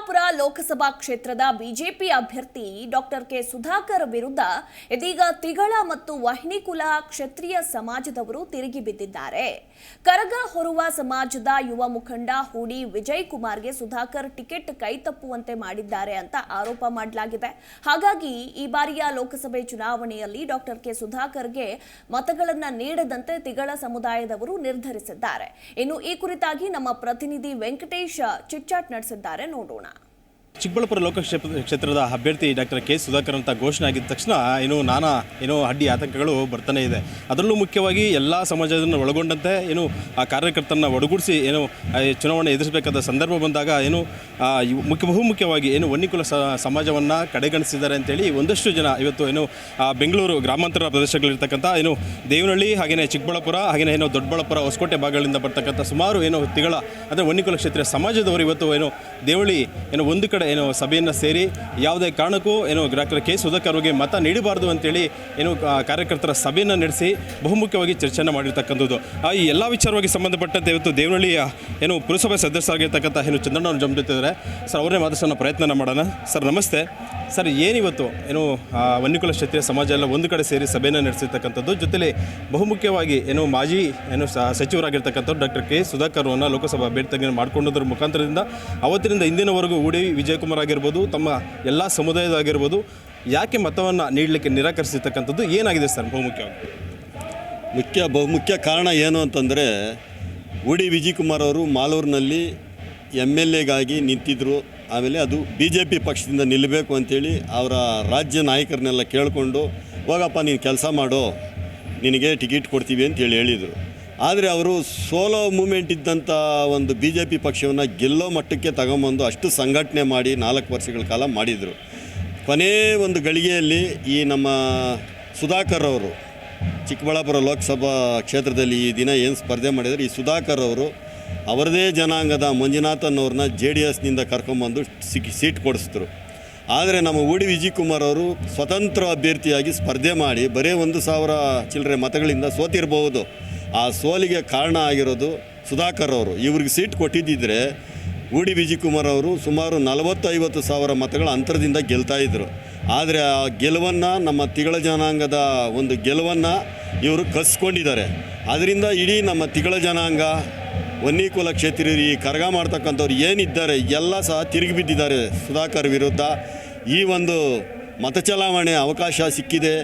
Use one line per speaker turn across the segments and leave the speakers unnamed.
ಚಿಕ್ಕಬಳ್ಳಾಪುರ ಲೋಕಸಭಾ ಕ್ಷೇತ್ರದ ಬಿಜೆಪಿ ಅಭ್ಯರ್ಥಿ doctor K Sudhakar ವಿರುದ್ಧ ಇದೀಗ ತಿಗಳ ಮತ್ತು ವಹಿನಿಕುಲ ಕ್ಷತ್ರಿಯ ಸಮಾಜದವರು ತಿರುಗಿ ಬಿದ್ದಿದ್ದಾರೆ. ಕರಗ ಹೊರುವ ಸಮಾಜದ ಯುವ ಮುಖಂಡ ಹೂಡಿ ವಿಜಯ್ ಕುಮಾರ್ಗೆ ಸುಧಾಕರ್ ಟಿಕೆಟ್ ಕೈತಪ್ಪುವಂತೆ ಮಾಡಿದ್ದಾರೆ ಅಂತ ಆರೋಪ ಮಾಡಲಾಗಿದೆ. ಹಾಗಾಗಿ ಈ ಬಾರಿಯ ಲೋಕಸಭೆ ಚುನಾವಣೆಯಲ್ಲಿ ಡಾಕ್ಟರ್ ಕೆ ಸುಧಾಕರ್ಗೆ ಮತಗಳನ್ನು ನೀಡದಂತೆ ತಿಗಳ ಸಮುದಾಯದವರು ನಿರ್ಧರಿಸಿದ್ದಾರೆ. ಇನ್ನು ಈ ಕುರಿತಾಗಿ ನಮ್ಮ ಪ್ರತಿನಿಧಿ ವೆಂಕಟೇಶ್ ಚಿಟ್ಚಾಟ್ ನಡೆಸಿದ್ದಾರೆ. ನೋಡೋಣ.
ಚಿಕ್ಕಬಳ್ಳಾಪುರ ಲೋಕಕ್ಷೇತ್ರ ಕ್ಷೇತ್ರದ ಅಭ್ಯರ್ಥಿ ಡಾಕ್ಟರ್ ಕೆ ಸುಧಾಕರ್ ಅಂತ ಘೋಷಣೆ ಆಗಿದ ತಕ್ಷಣ ಏನು ನಾನಾ ಏನೋ ಅಡ್ಡಿ ಆತಂಕಗಳು ಬರ್ತಾನೆ ಇದೆ. ಅದರಲ್ಲೂ ಮುಖ್ಯವಾಗಿ ಎಲ್ಲ ಸಮಾಜವನ್ನು ಒಳಗೊಂಡಂತೆ ಏನು ಆ ಕಾರ್ಯಕರ್ತರನ್ನ ಒಡಗೂಡಿಸಿ ಏನು ಚುನಾವಣೆ ಎದುರಿಸಬೇಕಾದ ಸಂದರ್ಭ ಬಂದಾಗ ಏನು ಮುಖ್ಯ ಬಹುಮುಖ್ಯವಾಗಿ ಏನು ವನ್ನಿಕುಲ ಸಮಾಜವನ್ನು ಕಡೆಗಣಿಸಿದ್ದಾರೆ ಅಂತೇಳಿ ಒಂದಷ್ಟು ಜನ ಇವತ್ತು ಏನು ಬೆಂಗಳೂರು ಗ್ರಾಮಾಂತರ ಪ್ರದೇಶಗಳಿರ್ತಕ್ಕಂಥ ಏನು ದೇವನಹಳ್ಳಿ ಹಾಗೆಯೇ ಚಿಕ್ಕಬಳ್ಳಾಪುರ ಹಾಗೆಯೇ ಏನು ದೊಡ್ಡಬಳ್ಳಾಪುರ ಹೊಸಕೋಟೆ ಭಾಗಗಳಿಂದ ಬರ್ತಕ್ಕಂಥ ಸುಮಾರು ಏನು ತಿಗಳ ಅಂದರೆ ವನ್ನಿಕುಲ ಕ್ಷೇತ್ರ ಸಮಾಜದವರು ಇವತ್ತು ಏನು ದೇವಳಿ ಏನು ಒಂದು ಏನು ಸಭೆಯನ್ನು ಸೇರಿ ಯಾವುದೇ ಕಾರಣಕ್ಕೂ ಏನು ಡಾಕ್ಟರ್ ಕೆ ಸುಧಾಕರ್ ಅವರಿಗೆ ಮತ ನೀಡಬಾರ್ದು ಅಂತೇಳಿ ಏನು ಕಾರ್ಯಕರ್ತರ ಸಭೆಯನ್ನು ನಡೆಸಿ ಬಹುಮುಖ್ಯವಾಗಿ ಚರ್ಚೆಯನ್ನು ಮಾಡಿರ್ತಕ್ಕಂಥದ್ದು. ಆ, ಈ ಎಲ್ಲ ವಿಚಾರವಾಗಿ ಸಂಬಂಧಪಟ್ಟಂತೆ ಇವತ್ತು ದೇವನಹಳ್ಳಿಯ ಏನು ಪುರಸಭೆ ಸದಸ್ಯರಾಗಿರ್ತಕ್ಕಂಥ ಏನು ಚಂದ್ರಣ್ಣ ಅವರು ಸರ್ ಅವರೇ ಮಾತಾಡ್ಸೋಣ ಪ್ರಯತ್ನ ಮಾಡೋಣ. ಸರ್ ನಮಸ್ತೆ. ಸರ್ ಏನಿವತ್ತು ಏನು ವನ್ಯಕುಲ ಕ್ಷತ್ರಿಯ ಸಮಾಜ ಎಲ್ಲ ಒಂದು ಕಡೆ ಸೇರಿ ಸಭೆಯನ್ನು ನಡೆಸಿರ್ತಕ್ಕಂಥದ್ದು. ಜೊತೆಲಿ ಬಹುಮುಖ್ಯವಾಗಿ ಏನು ಮಾಜಿ ಏನು ಸಚಿವರಾಗಿರ್ತಕ್ಕಂಥವ್ರು ಡಾಕ್ಟರ್ ಕೆ. ಸುಧಾಕರ್ ಅವರನ್ನು ಲೋಕಸಭಾ ಅಭ್ಯರ್ಥಿಯನ್ನು ಮಾಡಿಕೊಂಡದ್ರ ಮುಖಾಂತರದಿಂದ ಅವತ್ತಿನಿಂದ ಇಂದಿನವರೆಗೂ ಉಡಿ ವಿಜಯಕುಮಾರ್ ಆಗಿರ್ಬೋದು, ತಮ್ಮ ಎಲ್ಲ ಸಮುದಾಯದಾಗಿರ್ಬೋದು ಯಾಕೆ ಮತವನ್ನು ನೀಡಲಿಕ್ಕೆ ನಿರಾಕರಿಸಿರ್ತಕ್ಕಂಥದ್ದು ಏನಾಗಿದೆ ಸರ್ ಬಹುಮುಖ್ಯವಾಗಿ?
ಮುಖ್ಯ ಬಹುಮುಖ್ಯ ಕಾರಣ ಏನು ಅಂತಂದರೆ, ಉಡಿ ವಿಜಯ್ ಕುಮಾರ್ ಅವರು ಮಾಲೂರಿನಲ್ಲಿ ಎಂ ಎಲ್ ಎಗಾಗಿ ನಿಂತಿದ್ದರು ಆಮೇಲೆ ಅದು ಬಿ ಜೆ ಪಿ ಪಕ್ಷದಿಂದ ನಿಲ್ಲಬೇಕು ಅಂತೇಳಿ ಅವರ ರಾಜ್ಯ ನಾಯಕರನ್ನೆಲ್ಲ ಕೇಳಿಕೊಂಡು, ಹೋಗಪ್ಪ ನೀನು ಕೆಲಸ ಮಾಡು, ನಿನಗೆ ಟಿಕೆಟ್ ಕೊಡ್ತೀವಿ ಅಂತೇಳಿ ಹೇಳಿದರು. ಆದರೆ ಅವರು ಸೋಲೋ ಮೂಮೆಂಟ್ ಇದ್ದಂಥ ಒಂದು ಬಿ ಜೆ ಪಿ ಪಕ್ಷವನ್ನು ಗೆಲ್ಲೋ ಮಟ್ಟಕ್ಕೆ ತಗೊಂಬಂದು ಅಷ್ಟು ಸಂಘಟನೆ ಮಾಡಿ ನಾಲ್ಕು ವರ್ಷಗಳ ಕಾಲ ಮಾಡಿದರು. ಕೊನೇ ಒಂದು ಗಳಿಗೆಯಲ್ಲಿ ಈ ನಮ್ಮ ಸುಧಾಕರ್ ಅವರು ಚಿಕ್ಕಬಳ್ಳಾಪುರ ಲೋಕಸಭಾ ಕ್ಷೇತ್ರದಲ್ಲಿ ಈ ದಿನ ಏನು ಸ್ಪರ್ಧೆ ಮಾಡಿದರೆ, ಈ ಸುಧಾಕರ್ ಅವರು ಅವರದೇ ಜನಾಂಗದ ಮಂಜುನಾಥನ್ ಅವ್ರನ್ನ ಜೆ ಡಿ ಎಸ್ನಿಂದ ಕರ್ಕೊಂಬಂದು ಸಿಕ್ಕಿ ಸೀಟ್ ಕೊಡಿಸಿದ್ರು. ಆದರೆ ನಮ್ಮ ಉಡಿ ವಿಜಯ್ ಕುಮಾರ್ ಅವರು ಸ್ವತಂತ್ರ ಅಭ್ಯರ್ಥಿಯಾಗಿ ಸ್ಪರ್ಧೆ ಮಾಡಿ ಬರೀ ಒಂದು ಸಾವಿರ ಚಿಲ್ಲರೆ ಮತಗಳಿಂದ ಸೋತಿರಬಹುದು. ಆ ಸೋಲಿಗೆ ಕಾರಣ ಆಗಿರೋದು ಸುಧಾಕರ್ ಅವರು. ಇವ್ರಿಗೆ ಸೀಟ್ ಕೊಟ್ಟಿದ್ದಿದ್ರೆ ಉಡಿ ವಿಜಿ ಕುಮಾರ್ ಅವರು ಸುಮಾರು ನಲವತ್ತು ಐವತ್ತು ಸಾವಿರ ಮತಗಳ ಅಂತರದಿಂದ ಗೆಲ್ತಾ ಇದ್ದರು ಆದರೆ ಆ ಗೆಲುವನ್ನು ನಮ್ಮ ತಿಗಳ ಜನಾಂಗದ ಒಂದು ಗೆಲುವನ್ನು ಇವರು ಕಸ್ಕೊಂಡಿದ್ದಾರೆ. ಅದರಿಂದ ಇಡೀ ನಮ್ಮ ತಿಗಳ ಜನಾಂಗ ವನ್ನಿಕುಲ ಕ್ಷೇತ್ರ ಈ ಕರಗ ಮಾಡ್ತಕ್ಕಂಥವ್ರು ಏನಿದ್ದಾರೆ ಎಲ್ಲ ಸಹ ತಿರುಗಿ ಬಿದ್ದಿದ್ದಾರೆ ಸುಧಾಕರ್ ವಿರುದ್ಧ. ಈ ಒಂದು ಮತ ಚಲಾವಣೆ ಅವಕಾಶ ಸಿಕ್ಕಿದೆ.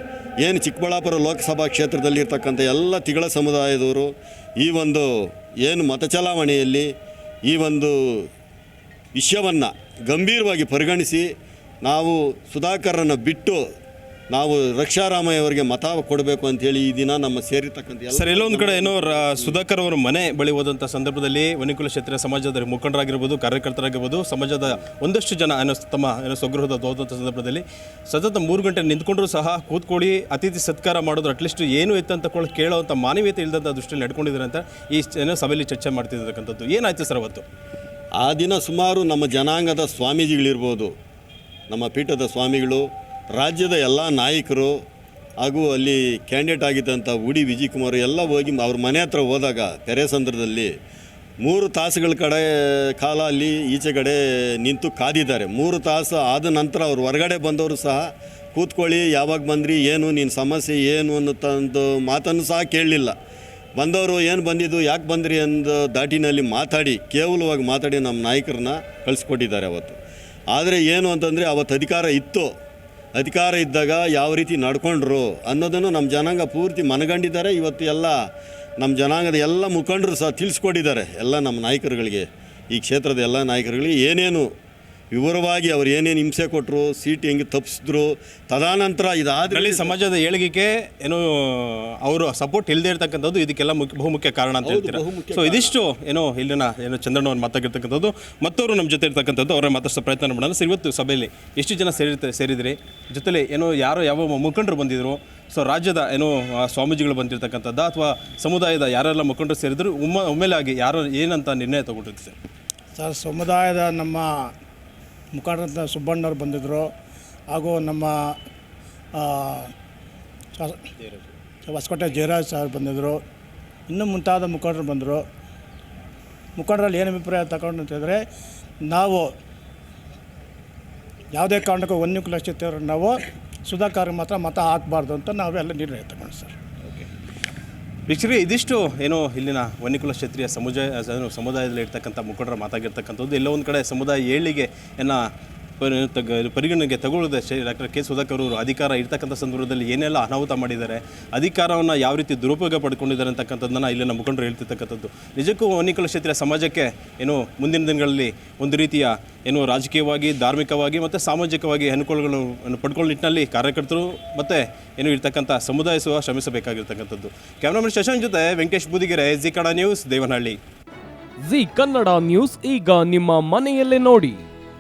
ಏನು ಚಿಕ್ಕಬಳ್ಳಾಪುರ ಲೋಕಸಭಾ ಕ್ಷೇತ್ರದಲ್ಲಿರ್ತಕ್ಕಂಥ ಎಲ್ಲ ತಿಗಳ ಸಮುದಾಯದವರು ಈ ಒಂದು ಏನು ಮತ ಚಲಾವಣೆಯಲ್ಲಿ ಈ ಒಂದು ವಿಷಯವನ್ನು ಗಂಭೀರವಾಗಿ ಪರಿಗಣಿಸಿ ನಾವು ಸುಧಾಕರನ್ನು ಬಿಟ್ಟು ನಾವು ರಕ್ಷಾರಾಮಯ್ಯ ಅವರಿಗೆ ಮತ ಕೊಡಬೇಕು ಅಂತೇಳಿ ಈ ದಿನ ನಮ್ಮ ಸೇರಿರ್ತಕ್ಕಂಥ ಎಲ್ಲ
ಸರ್ ಎಲ್ಲೊಂದು ಕಡೆ ಏನೋ ಸುಧಾಕರ್ ಅವರ ಮನೆ ಬಳಿ ಹೋದಂಥ ಸಂದರ್ಭದಲ್ಲಿ ವನಿಕುಲ ಕ್ಷೇತ್ರ ಸಮಾಜದ ಮುಖಂಡರಾಗಿರ್ಬೋದು ಕಾರ್ಯಕರ್ತರಾಗಿರ್ಬೋದು ಸಮಾಜದ ಒಂದಷ್ಟು ಜನ ಏನೋ ತಮ್ಮ ಏನೋ ಸ್ವಗೃಹದ ಹೋದಂಥ ಸಂದರ್ಭದಲ್ಲಿ ಸತತ ಮೂರು ಗಂಟೆ ನಿಂತ್ಕೊಂಡ್ರೂ ಸಹ ಕೂತ್ಕೊಳ್ಳಿ ಅತಿಥಿ ಸತ್ಕಾರ ಮಾಡೋದು ಅಟ್ಲೀಸ್ಟ್ ಏನು ಇತ್ತು ಅಂತ ಕೊಳ್ಳಿ ಕೇಳೋವಂಥ ಮಾನವೀಯತೆ ಇಲ್ಲದಂಥ ದೃಷ್ಟಿಯಲ್ಲಿ ನಡ್ಕೊಂಡಿದ್ದಾರೆ ಅಂತ ಈ ಏನೋ ಸಭೆಯಲ್ಲಿ ಚರ್ಚೆ ಮಾಡ್ತಿರ್ತಕ್ಕಂಥದ್ದು ಏನಾಯ್ತು ಸರ್ ಅವತ್ತು?
ಆ ದಿನ ಸುಮಾರು ನಮ್ಮ ಜನಾಂಗದ ಸ್ವಾಮೀಜಿಗಳಿರ್ಬೋದು ನಮ್ಮ ಪೀಠದ ಸ್ವಾಮಿಗಳು ರಾಜ್ಯದ ಎಲ್ಲ ನಾಯಕರು ಹಾಗೂ ಅಲ್ಲಿ ಕ್ಯಾಂಡಿಡೇಟ್ ಆಗಿದ್ದಂಥ ಉಡಿ ವಿಜಯ್ ಕುಮಾರ್ ಎಲ್ಲ ಹೋಗಿ ಅವ್ರ ಮನೆ ಹತ್ರ ಹೋದಾಗ ತೆರೆಸಂದ್ರದಲ್ಲಿ ಮೂರು ತಾಸುಗಳ ಕಡೆ ಕಾಲ ಅಲ್ಲಿ ಈಚೆ ಕಡೆ ನಿಂತು ಕಾದಿದ್ದಾರೆ. ಮೂರು ತಾಸು ಆದ ನಂತರ ಅವ್ರು ಹೊರಗಡೆ ಬಂದವರು ಸಹ ಕೂತ್ಕೊಳ್ಳಿ, ಯಾವಾಗ ಬಂದ್ರಿ, ಏನು ನಿನ್ನ ಸಮಸ್ಯೆ ಏನು ಅನ್ನೋಂಥ ಮಾತನ್ನು ಸಹ ಕೇಳಲಿಲ್ಲ. ಬಂದವರು ಏನು ಬಂದಿದ್ದು, ಯಾಕೆ ಬಂದ್ರಿ ಎಂದು ದಾಟಿನಲ್ಲಿ ಮಾತಾಡಿ, ಕೇವಲವಾಗಿ ಮಾತಾಡಿ ನಮ್ಮ ನಾಯಕರನ್ನ ಕಳಿಸ್ಕೊಟ್ಟಿದ್ದಾರೆ ಅವತ್ತು. ಆದರೆ ಏನು ಅಂತಂದರೆ ಅವತ್ತು ಅಧಿಕಾರ ಇತ್ತು. ಅಧಿಕಾರ ಇದ್ದಾಗ ಯಾವ ರೀತಿ ನಡ್ಕೊಂಡ್ರು ಅನ್ನೋದನ್ನು ನಮ್ಮ ಜನಾಂಗ ಪೂರ್ತಿ ಮನಗಂಡಿದ್ದಾರೆ. ಇವತ್ತು ಎಲ್ಲ ನಮ್ಮ ಜನಾಂಗದ ಎಲ್ಲ ಮುಖಂಡರು ಸಹ ತಿಳಿಸ್ಕೊಟ್ಟಿದ್ದಾರೆ. ಎಲ್ಲ ನಮ್ಮ ನಾಯಕರುಗಳಿಗೆ, ಈ ಕ್ಷೇತ್ರದ ಎಲ್ಲ ನಾಯಕರುಗಳಿಗೆ ಏನೇನು ವಿವರವಾಗಿ ಅವ್ರು ಏನೇನು ಹಿಂಸೆ ಕೊಟ್ಟರು ಸೀಟ್ ಹೆಂಗೆ ತಪ್ಪಿಸಿದ್ರು ತದಾನಂತರ ಇದಾದ
ಅದರಲ್ಲಿ ಸಮಾಜದ ಏಳಿಗೆಗೆ ಏನೋ ಅವರು ಸಪೋರ್ಟ್ ಇಲ್ಲದೆ ಇರ್ತಕ್ಕಂಥದ್ದು ಇದಕ್ಕೆಲ್ಲ ಮುಖ್ಯ ಬಹುಮುಖ್ಯ ಕಾರಣ ಅಂತ ಹೇಳ್ತೀರಾ? ಸೊ ಇದಿಷ್ಟು ಏನೋ ಇಲ್ಲಿನ ಏನೋ ಚಂದ್ರಣ್ಣ ಅವ್ರು ಮಾತಾಗಿರ್ತಕ್ಕಂಥದ್ದು ಮತ್ತವರು ನಮ್ಮ ಜೊತೆ ಇರ್ತಕ್ಕಂಥದ್ದು ಅವರ ಮತ್ತಷ್ಟು ಪ್ರಯತ್ನ ಮಾಡೋಣ. ಸರ್ ಇವತ್ತು ಸಭೆಯಲ್ಲಿ ಎಷ್ಟು ಜನ ಸೇರಿರ್ತಾರೆ ಸೇರಿದ್ರಿ? ಜೊತೆಲಿ ಏನೋ ಯಾರೋ ಯಾವ ಮುಖಂಡರು ಬಂದಿದ್ರು? ಸೊ ರಾಜ್ಯದ ಏನೋ ಸ್ವಾಮೀಜಿಗಳು ಬಂದಿರತಕ್ಕಂಥದ್ದು? ಅಥವಾ ಸಮುದಾಯದ ಯಾರೆಲ್ಲ ಮುಖಂಡರು ಸೇರಿದ್ರು? ಒಮ್ಮ ಒಮ್ಮೆಲಾಗಿ ಯಾರು ಏನಂತ ನಿರ್ಣಯ ತಗೊಂಡಿರ್ತೀವಿ ಸರ್?
ಸರ್ ಸಮುದಾಯದ ನಮ್ಮ ಮುಖಂಡರಂತ ಸುಬ್ಬಣ್ಣವ್ರು ಬಂದಿದ್ದರು ಹಾಗೂ ನಮ್ಮ ಹೊಸಕೋಟೆ ಜಯರಾಜ್ ಸರ್ ಬಂದಿದ್ದರು ಇನ್ನೂ ಮುಂತಾದ ಮುಖಂಡರು ಬಂದರು. ಮುಖಂಡರಲ್ಲಿ ಏನು ಅಭಿಪ್ರಾಯ ತಗೊಂಡು ಅಂತಂದರೆ ನಾವು ಯಾವುದೇ ಕಾರಣಕ್ಕೂ ಒಂದು ಲಕ್ಷ ನಾವು ಸುಧಾಕರ್ ಮಾತ್ರ ಮತ ಹಾಕಬಾರ್ದು ಅಂತ ನಾವೆಲ್ಲ ನಿರ್ಣಯ ತಗೊಂಡು ಸರ್.
ವೀಕ್ಷಕರಿಗೆ ಇದಿಷ್ಟು ಏನು ಇಲ್ಲಿನ ವನ್ನಿಕುಲ ಕ್ಷತ್ರಿಯ ಸಮುದಾಯ ಸಮುದಾಯದಲ್ಲಿ ಇರ್ತಕ್ಕಂಥ ಮುಖಂಡರ ಮಾತಾಗಿರ್ತಕ್ಕಂಥದ್ದು. ಎಲ್ಲೋ ಒಂದು ಕಡೆ ಸಮುದಾಯ ಏಳಿಗೆ ಎನ್ನ ಪರಿ- ತಗ- ಪರಿಗಣನೆಗೆ ತಗೊಳ್ಳದೆ ಶ್ರೀ ಡಾಕ್ಟರ್ ಕೆ ಸುಧಾಕರ್ ಅವರು ಅಧಿಕಾರ ಇರ್ತಕ್ಕಂಥ ಸಂದರ್ಭದಲ್ಲಿ ಏನೆಲ್ಲ ಅನಾಹುತ ಮಾಡಿದ್ದಾರೆ, ಅಧಿಕಾರವನ್ನು ಯಾವ ರೀತಿ ದುರುಪಯೋಗ ಪಡ್ಕೊಂಡಿದ್ದಾರೆ ಅಂತಕ್ಕಂಥದ್ದನ್ನು ಇಲ್ಲಿನ ಮುಖಂಡರು ಹೇಳ್ತಿರ್ತಕ್ಕಂಥದ್ದು. ನಿಜಕ್ಕೂ ಅನಿಕಲ ಕ್ಷೇತ್ರ ಸಮಾಜಕ್ಕೆ ಏನು ಮುಂದಿನ ದಿನಗಳಲ್ಲಿ ಒಂದು ರೀತಿಯ ಏನು ರಾಜಕೀಯವಾಗಿ, ಧಾರ್ಮಿಕವಾಗಿ ಮತ್ತು ಸಾಮಾಜಿಕವಾಗಿ ಅನುಕೂಲಗಳನ್ನು ಪಡ್ಕೊಳ್ಳೋ ನಿಟ್ಟಿನಲ್ಲಿ ಕಾರ್ಯಕರ್ತರು ಮತ್ತು ಏನು ಇರ್ತಕ್ಕಂಥ ಸಮುದಾಯ ಸಹ ಶ್ರಮಿಸಬೇಕಾಗಿರ್ತಕ್ಕಂಥದ್ದು. ಕ್ಯಾಮ್ರಾಮನ್ ಶಶಾಂಕ್ ಜೊತೆ Venkatesh Boodigere Zee Kannada news, Devanahalli.
Zee Kannada news, ಈಗ ನಿಮ್ಮ ಮನೆಯಲ್ಲೇ ನೋಡಿ.